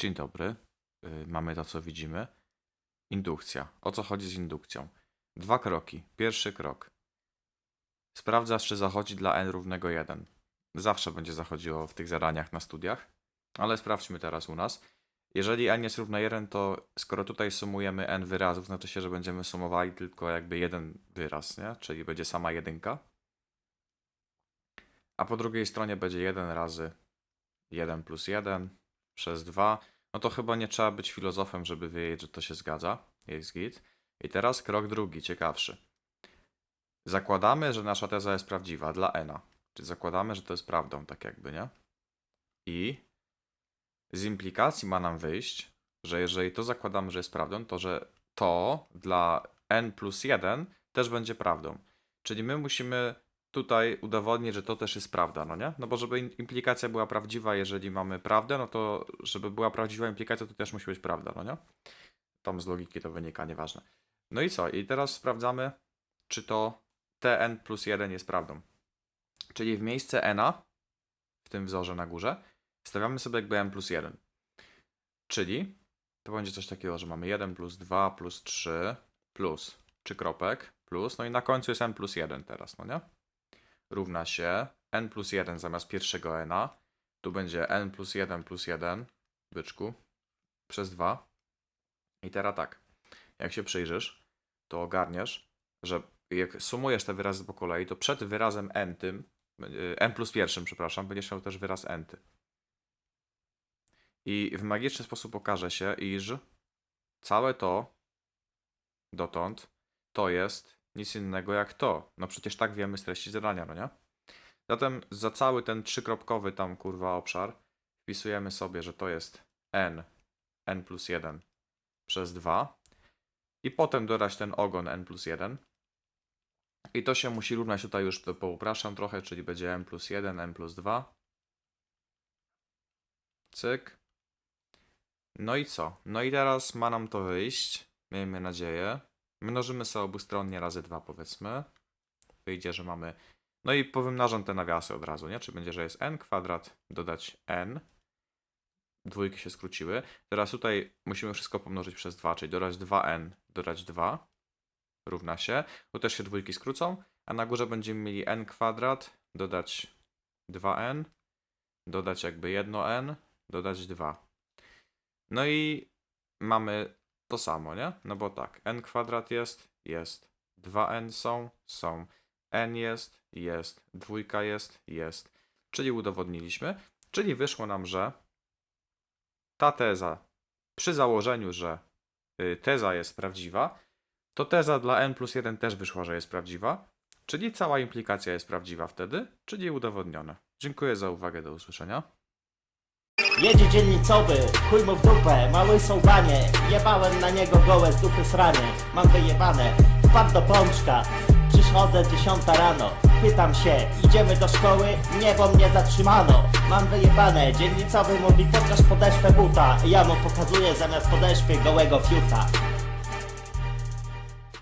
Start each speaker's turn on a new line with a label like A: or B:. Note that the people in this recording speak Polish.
A: Dzień dobry. Y, Mamy to, co widzimy. Indukcja. O co chodzi z indukcją? Dwa kroki. Pierwszy krok. Sprawdzasz, czy zachodzi dla n równego 1. Zawsze będzie zachodziło w tych zadaniach na studiach, ale sprawdźmy teraz u nas. Jeżeli n jest równa 1, to skoro tutaj sumujemy n wyrazów, znaczy się, że będziemy sumowali tylko jakby jeden wyraz, nie? Czyli będzie sama jedynka. A po drugiej stronie będzie 1 razy 1 plus 1 przez 2. No to chyba nie trzeba być filozofem, żeby wiedzieć, że to się zgadza. Jest git. I teraz krok drugi, ciekawszy. Zakładamy, że nasza teza jest prawdziwa dla n. Czyli zakładamy, że to jest prawdą, tak jakby, nie? I z implikacji ma nam wyjść, że jeżeli to zakładamy, że jest prawdą, to że to dla n plus 1 też będzie prawdą. Czyli my musimy tutaj udowodnić, że to też jest prawda, no nie? No bo żeby implikacja była prawdziwa, jeżeli mamy prawdę, no to żeby była prawdziwa implikacja, to też musi być prawda, no nie? Tam z logiki to wynika, nieważne. No i co? I teraz sprawdzamy, czy to tn plus 1 jest prawdą. Czyli w miejsce n w tym wzorze na górze stawiamy sobie jakby n plus 1. Czyli to będzie coś takiego, że mamy 1 plus 2 plus 3 plus 3 kropek plus, no i na końcu jest n plus 1 teraz, no nie? Równa się n plus 1 zamiast pierwszego n. Tu będzie n plus 1 plus 1, byczku, przez 2. I teraz tak, jak się przyjrzysz, to ogarniesz, że jak sumujesz te wyrazy po kolei, to przed wyrazem n tym, y, n plus pierwszym, przepraszam, będziesz miał też wyraz n. -ty. I w magiczny sposób okaże się, iż całe to dotąd to jest nic innego jak to. No przecież tak wiemy z treści zadania, no nie? Zatem za cały ten trzykropkowy tam kurwa obszar wpisujemy sobie, że to jest n, n plus 1 przez 2 i potem dodać ten ogon n plus 1 i to się musi równać tutaj już to poupraszczam trochę, czyli będzie n plus 1, n plus 2 cyk no i co? No i teraz ma nam to wyjść, miejmy nadzieję Mnożymy sobie obustronnie razy 2 powiedzmy. Wyjdzie, że mamy... No i powymnażam te nawiasy od razu, nie? Czy będzie, że jest n kwadrat dodać n. Dwójki się skróciły. Teraz tutaj musimy wszystko pomnożyć przez 2, czyli dodać 2n, dodać 2 równa się. Tu też się dwójki skrócą, a na górze będziemy mieli n kwadrat, dodać 2n, dodać jakby 1n, dodać 2. No i mamy to samo, nie? No bo tak, n kwadrat jest, jest. 2n są, są. n jest, jest. Dwójka jest, jest. Czyli udowodniliśmy. Czyli wyszło nam, że ta teza, przy założeniu, że y, teza jest prawdziwa, to teza dla n plus 1 też wyszła, że jest prawdziwa. Czyli cała implikacja jest prawdziwa wtedy, czyli udowodnione. Dziękuję za uwagę, do usłyszenia.
B: Jedzie dzielnicowy, chuj mu w dupę, mały są banie Jebałem na niego gołe z dupy sranie. Mam wyjebane, wpadł do pączka. Przychodzę dziesiąta rano Pytam się, idziemy do szkoły? Nie, bo mnie zatrzymano. Mam wyjebane, dzielnicowy mówi pokaż podeszwę buta. Ja mu pokazuję zamiast podeszwy gołego fiuta